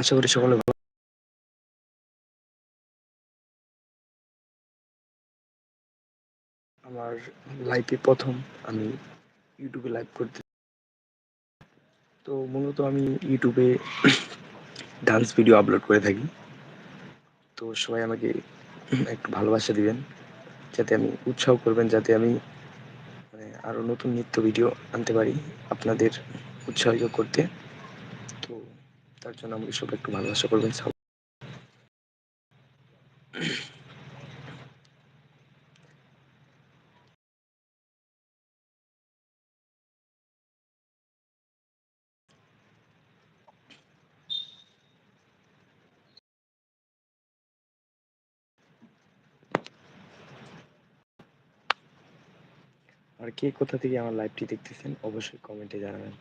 আশা করি সকলে আমার লাইফে প্রথম আমি ইউটিউবে লাইভ করতে তো মূলত আমি ইউটিউবে ডান্স ভিডিও আপলোড করে থাকি। তো সবাই আমাকে একটু ভালোবাসা দিবেন, যাতে আমি উৎসাহ করবেন, যাতে আমি মানে আরও নতুন নৃত্য ভিডিও আনতে পারি আপনাদের উৎসাহিত করতে। তার জন্য আমাকে সবাই একটু ভালোবাসা করবেন আর কে কোথা থেকে আমার লাইভটি দেখতেছেন, অবশ্যই কমেন্টে জানাবেন।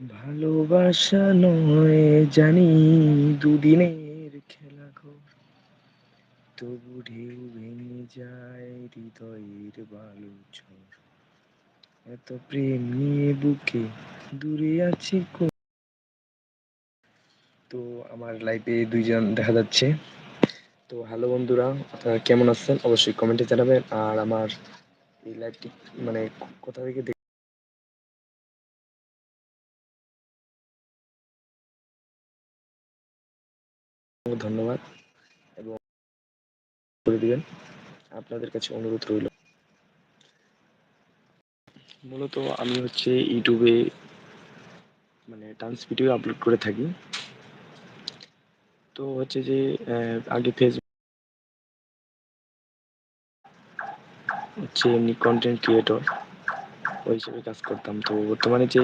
ভালোবাসা নয় জানি দুদিনের খেলা ঘর। তবু ঢেউ ভেঙে যায় হৃদয়ের বালু ঝড় এত প্রেম নিয়ে বুকে দূরে আছি তো আমার লাইফে দুইজন দেখা যাচ্ছে। তো হ্যালো বন্ধুরা, আপনারা কেমন আছেন? অবশ্যই কমেন্টে জানাবেন। আর আমার এই লাইভটি মানে কোথা থেকে ধন্যবাদ এবং করে দিবেন, আপনাদের কাছে অনুরোধ রইল। মূলত আমি হচ্ছে ইউটিউবে মানে ডান্স ভিডিও আপলোড করে থাকি। তো হচ্ছে যে আগে ফেসবুক হচ্ছে এমনি কন্টেন্ট ক্রিয়েটর ওই হিসেবে কাজ করতাম। তো বর্তমানে যে